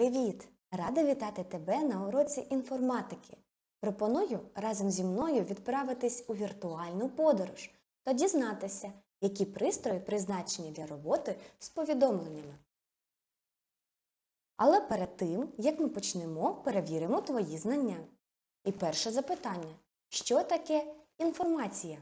Привіт! Рада вітати тебе на уроці інформатики. Пропоную разом зі мною відправитись у віртуальну подорож та дізнатися, які пристрої призначені для роботи з повідомленнями. Але перед тим, як ми почнемо, перевіримо твої знання. І перше запитання: що таке інформація?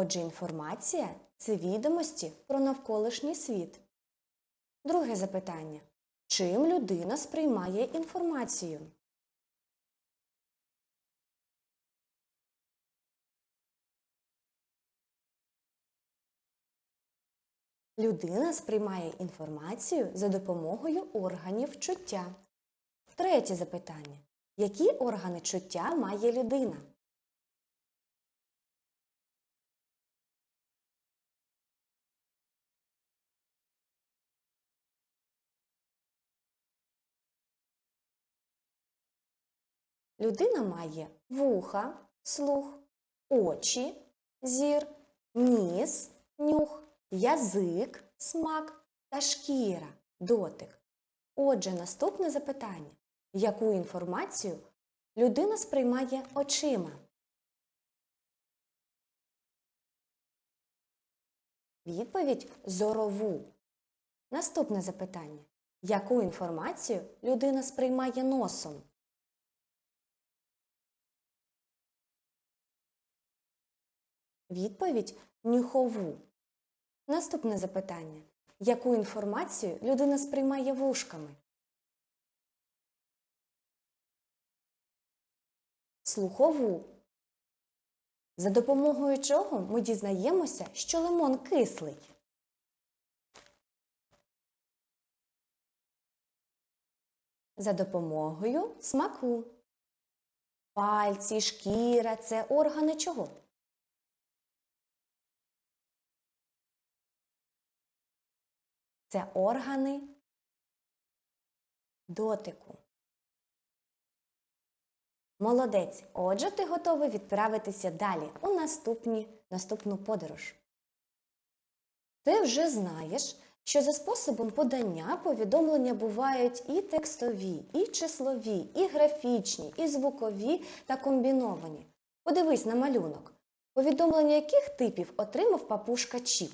Отже, інформація це відомості про навколишній світ. Друге запитання. Чим людина сприймає інформацію? Людина сприймає інформацію за допомогою органів чуття. Третє запитання. Які органи чуття має людина? Людина має вуха, слух, очі, зір, ніс, нюх, язик, смак та шкіра, дотик. Отже, наступне запитання. Яку інформацію людина сприймає очима? Відповідь зорову. Наступне запитання. Яку інформацію людина сприймає носом? Відповідь нюхову. Наступне запитання. Яку інформацію людина сприймає вушками? Слухову. За допомогою чого ми дізнаємося, що лимон кислий? За допомогою смаку. Пальці, шкіра це органи чого? Це органи дотику. Молодець. Отже, ти готовий відправитися далі у наступні, наступну подорож. Ти вже знаєш, що за способом подання повідомлення бувають і текстові, і числові, і графічні, і звукові та комбіновані. Подивись на малюнок. Повідомлення яких типів отримав папушка Чіп?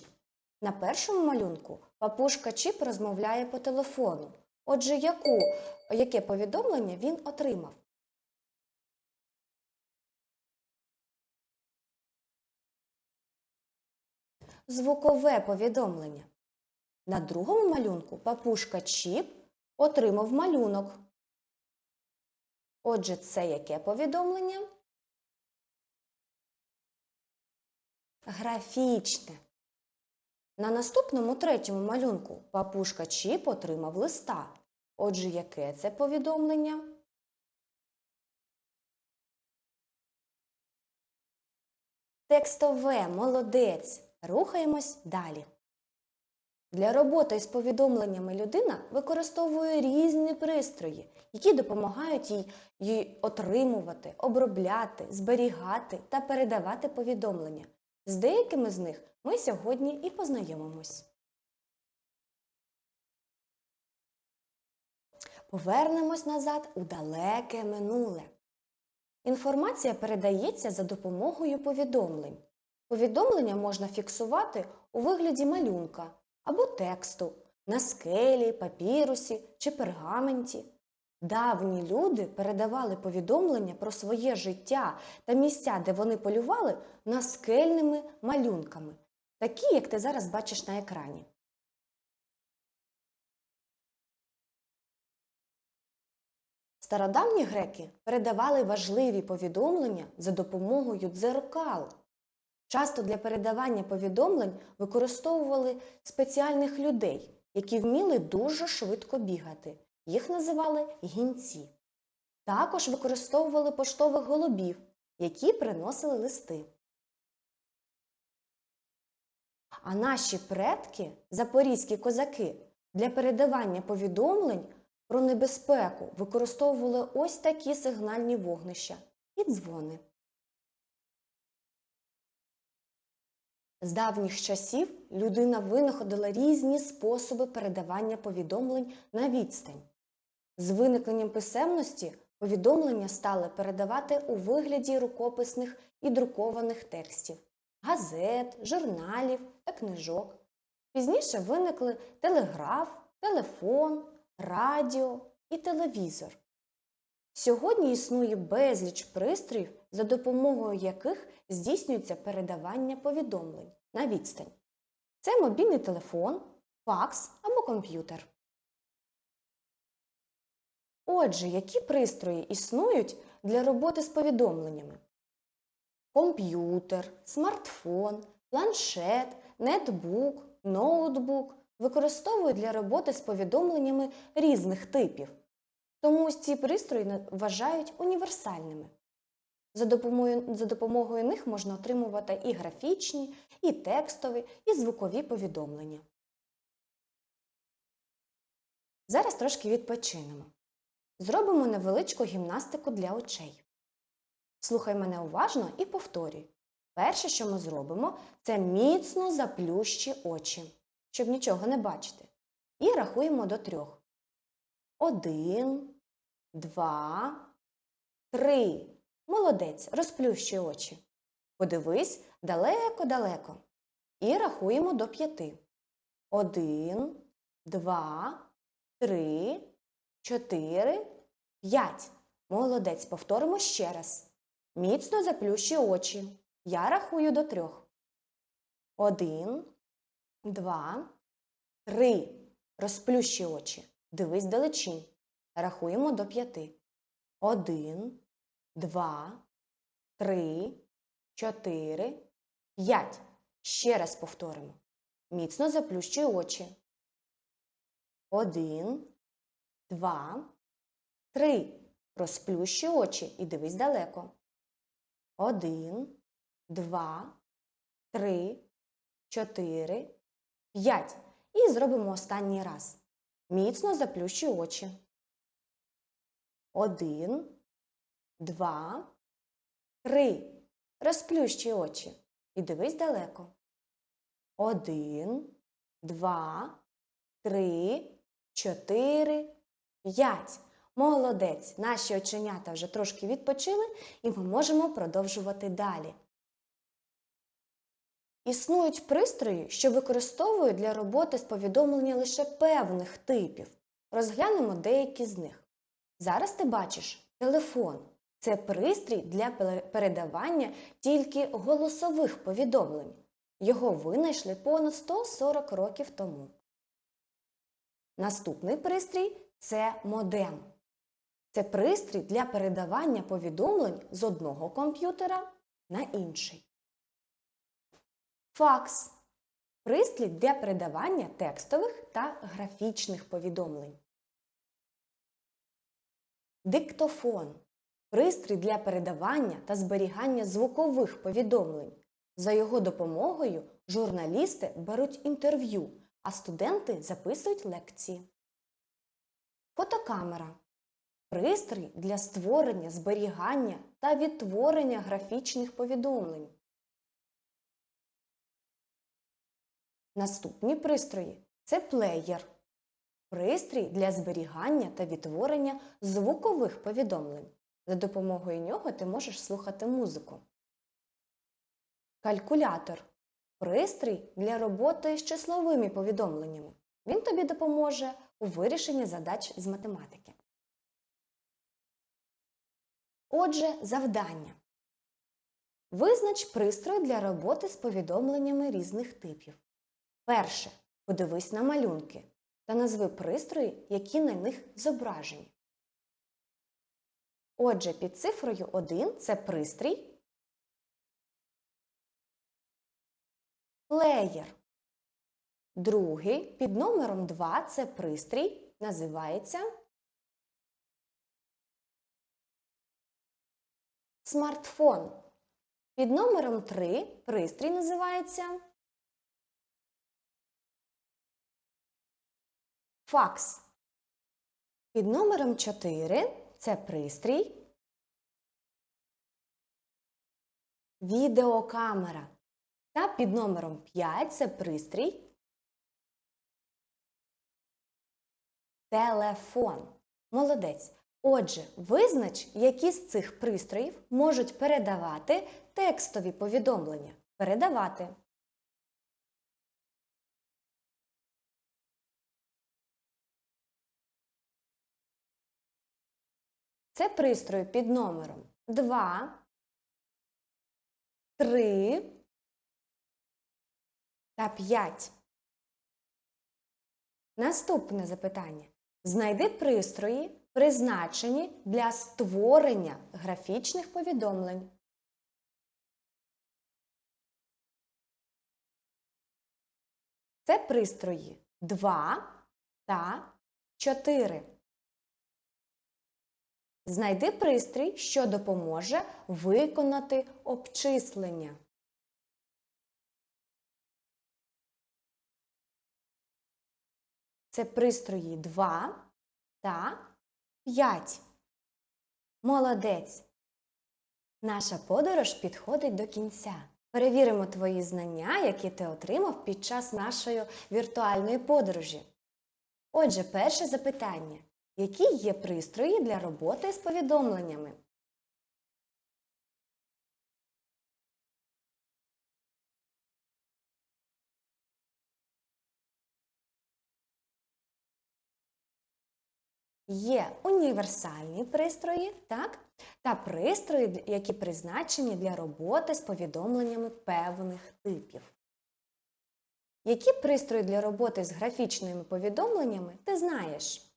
На першому малюнку папушка Чіп розмовляє по телефону. Отже, яку, яке повідомлення він отримав? Звукове повідомлення. На другому малюнку папушка Чіп отримав малюнок. Отже, це яке повідомлення? Графічне. На наступному третьому малюнку папушка Чіп отримав листа. Отже, яке це повідомлення? Текстове молодець. Рухаємось далі. Для роботи з повідомленнями людина використовує різні пристрої, які допомагають їй, їй отримувати, обробляти, зберігати та передавати повідомлення. З деякими з них ми сьогодні і познайомимось. Повернемось назад у далеке минуле. Інформація передається за допомогою повідомлень. Повідомлення можна фіксувати у вигляді малюнка або тексту на скелі, папірусі чи пергаменті. Давні люди передавали повідомлення про своє життя та місця, де вони полювали, наскельними малюнками, такі, як ти зараз бачиш на екрані. Стародавні греки передавали важливі повідомлення за допомогою дзеркал. Часто для передавання повідомлень використовували спеціальних людей, які вміли дуже швидко бігати. Їх називали гінці. Також використовували поштових голубів, які приносили листи. А наші предки, запорізькі козаки, для передавання повідомлень про небезпеку використовували ось такі сигнальні вогнища і дзвони. З давніх часів людина винаходила різні способи передавання повідомлень на відстань. З виникненням писемності повідомлення стали передавати у вигляді рукописних і друкованих текстів, газет, журналів та книжок. Пізніше виникли телеграф, телефон, радіо і телевізор. Сьогодні існує безліч пристроїв, за допомогою яких здійснюється передавання повідомлень на відстань. Це мобільний телефон, факс або комп'ютер. Отже, які пристрої існують для роботи з повідомленнями? Комп'ютер, смартфон, планшет, нетбук, ноутбук використовують для роботи з повідомленнями різних типів. Тому ось ці пристрої вважають універсальними. За допомогою, за допомогою них можна отримувати і графічні, і текстові, і звукові повідомлення. Зараз трошки відпочинемо. Зробимо невеличку гімнастику для очей. Слухай мене уважно і повторюй. Перше, що ми зробимо, це міцно заплющи очі, щоб нічого не бачити. І рахуємо до трьох. Один, два, три. Молодець, розплющуй очі. Подивись далеко-далеко. І рахуємо до п'яти. Один, два, три, чотири, п'ять. Молодець. Повторимо ще раз. Міцно заплющуй очі. Я рахую до трьох. Один, два, три. Розплющуй очі. Дивись далечінь. Рахуємо до п'яти. Один, два, три, чотири, п'ять. Ще раз повторимо. Міцно заплющуй очі. Один, два, три. Розплющуй очі і дивись далеко. Один, два, три, чотири, п'ять. І зробимо останній раз. Міцно заплющуй очі. Один, два, три. Розплющуй очі і дивись далеко. Один, два, три, чотири, п'ять. Молодець! Наші оченята вже трошки відпочили, і ми можемо продовжувати далі. Існують пристрої, що використовують для роботи з повідомлення лише певних типів. Розглянемо деякі з них. Зараз ти бачиш телефон. Це пристрій для передавання тільки голосових повідомлень. Його винайшли понад 140 років тому. Наступний пристрій це модем. Це пристрій для передавання повідомлень з одного комп'ютера на інший. Факс пристрій для передавання текстових та графічних повідомлень. Диктофон пристрій для передавання та зберігання звукових повідомлень. За його допомогою журналісти беруть інтерв'ю, а студенти записують лекції. Фотокамера пристрій для створення, зберігання та відтворення графічних повідомлень. Наступні пристрої це плеєр. Пристрій для зберігання та відтворення звукових повідомлень. За допомогою нього ти можеш слухати музику. Калькулятор пристрій для роботи з числовими повідомленнями. Він тобі допоможе у вирішенні задач з математики. Отже, завдання. Визнач пристрой для роботи з повідомленнями різних типів. Перше. Подивись на малюнки та назви пристрої, які на них зображені. Отже, під цифрою 1 це пристрій. Плеєр. Другий під номером 2 це пристрій. Називається смартфон. Під номером 3 пристрій називається факс. Під номером 4 це пристрій відеокамера. Та під номером 5 це пристрій. Телефон. Молодець. Отже, визнач, які з цих пристроїв можуть передавати текстові повідомлення. Передавати. Це пристрої під номером 2, 3 та 5. Наступне запитання. Знайди пристрої, призначені для створення графічних повідомлень. Це пристрої 2 та 4. Знайди пристрій, що допоможе виконати обчислення. Це пристрої 2 та 5. Молодець! Наша подорож підходить до кінця. Перевіримо твої знання, які ти отримав під час нашої віртуальної подорожі. Отже, перше запитання. Які є пристрої для роботи з повідомленнями? Є універсальні пристрої, так? та пристрої, які призначені для роботи з повідомленнями певних типів. Які пристрої для роботи з графічними повідомленнями ти знаєш?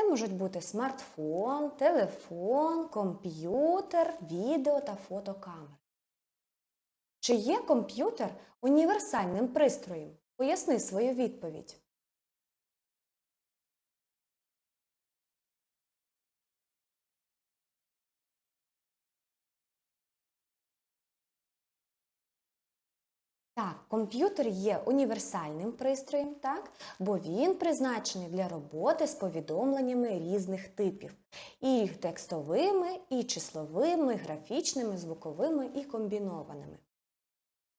Це можуть бути смартфон, телефон, комп'ютер, відео та фотокамери. Чи є комп'ютер універсальним пристроєм? Поясни свою відповідь. Так, комп'ютер є універсальним пристроєм, так? бо він призначений для роботи з повідомленнями різних типів. І текстовими, і числовими, графічними, звуковими і комбінованими.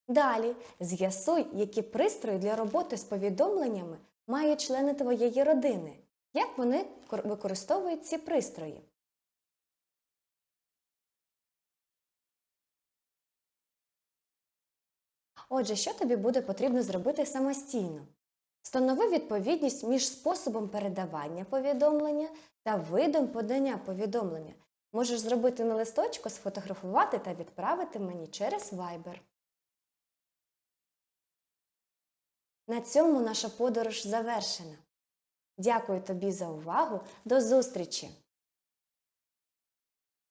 Далі з'ясуй, які пристрої для роботи з повідомленнями мають члени твоєї родини. Як вони використовують ці пристрої? Отже, що тобі буде потрібно зробити самостійно? Встанови відповідність між способом передавання повідомлення та видом подання повідомлення. Можеш зробити на листочку, сфотографувати та відправити мені через Viber. На цьому наша подорож завершена. Дякую тобі за увагу. До зустрічі!